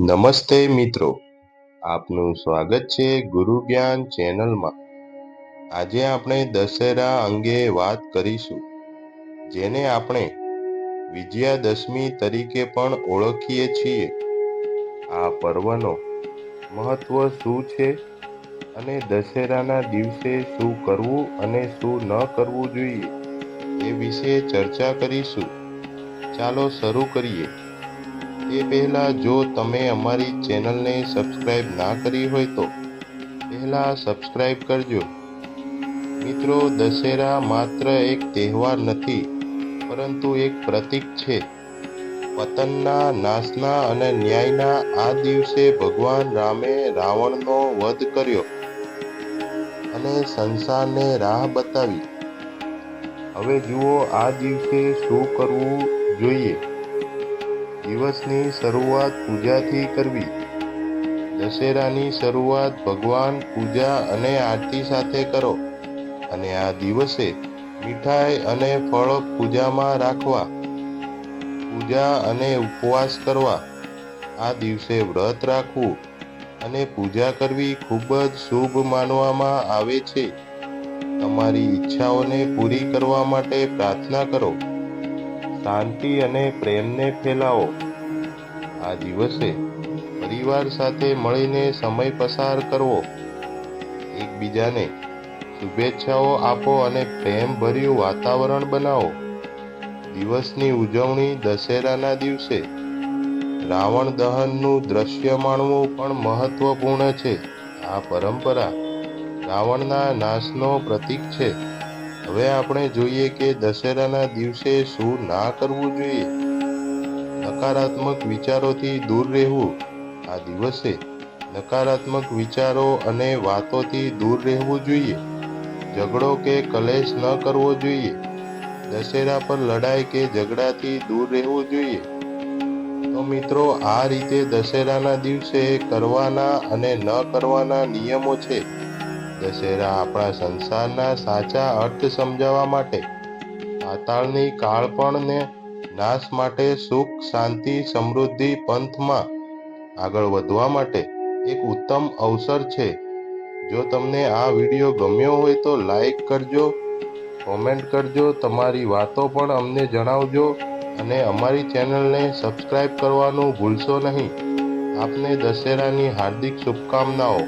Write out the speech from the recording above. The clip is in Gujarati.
નમસ્તે મિત્રો. આપનું સ્વાગત છે ગુરુ જ્ઞાન ચેનલમાં. આજે આપણે દશેરા અંગે વાત કરીશું, જેને આપણે વિજયાદશમી તરીકે પણ ઓળખીએ છીએ. આ પર્વનો મહત્વ શું છે અને દશેરાના દિવસે શું કરવું અને શું ન કરવું જોઈએ, એ વિશે ચર્ચા કરીશું. ચાલો શરૂ કરીએ. તે પહેલાં જો તમે અમારી ચેનલને સબસ્ક્રાઈબ ના કરી હોય તો પહેલાં સબસ્ક્રાઈબ કરજો. મિત્રો, દશેરા માત્ર એક તહેવાર નથી, પરંતુ એક પ્રતીક છે. પતનના નાશના અને ન્યાયના આ દિવસે ભગવાન રામે રાવણનો વધ કર્યો અને સંસારને રાહ બતાવી. હવે જુઓ, આ દિવસે શું કરવું જોઈએ? દિવસની શરૂઆત પૂજાથી કરવી. દશેરાની શરૂઆત ભગવાન પૂજા અને આરતી સાથે કરો અને આ દિવસે મીઠાઈ અને ફળ પૂજામાં રાખવા, પૂજા અને ઉપવાસ કરવા. આ દિવસે વ્રત રાખવું અને પૂજા કરવી ખૂબ જ શુભ માનવામાં આવે છે. તમારી ઈચ્છાઓને પૂરી કરવા માટે પ્રાર્થના કરો. શાંતિ અને પ્રેમને ફેલાવો. આ દિવસે પરિવાર સાથે મળીને સમય પસાર કરવો. એકબીજાને શુભેચ્છાઓ આપો અને પ્રેમભર્યું વાતાવરણ બનાવો. દિવસની ઉજવણી દશેરાના દિવસે. રાવણ દહનનું દ્રશ્ય માણવું પણ મહત્વપૂર્ણ છે. આ પરંપરા રાવણના નાશનો પ્રતીક છે. હવે આપણે જોઈએ કે દશેરાના દિવસે શું ના કરવું જોઈએ? નકારાત્મક વિચારોથી દૂર રહેવું આ દિવસે. નકારાત્મક વિચારો અને વાતોથી દૂર રહેવું જોઈએ. ઝઘડો કે કલેશ ન કરવો જોઈએ. દશેરા પર લડાઈ કે ઝઘડાથી દૂર રહેવું જોઈએ. તો મિત્રો, આ રીતે દશેરાના દિવસે કરવાના અને ન કરવાના નિયમો છે. દશેરા આપણા સંસારના સાચા અર્થ સમજાવવા માટે, પાતાળની કાળપણને નાશ માટે સુખ, શાંતિ, સમૃદ્ધિ પંથમાં આગળ વધવા માટે એક ઉત્તમ અવસર છે. જો તમને આ વીડિયો ગમ્યો હોય તો લાઈક કરજો, કોમેન્ટ કરજો, તમારી વાતો પણ અમને જણાવજો અને અમારી ચેનલને સબસ્ક્રાઈબ કરવાનું ભૂલશો નહીં. આપને દશેરાની હાર્દિક શુભકામનાઓ.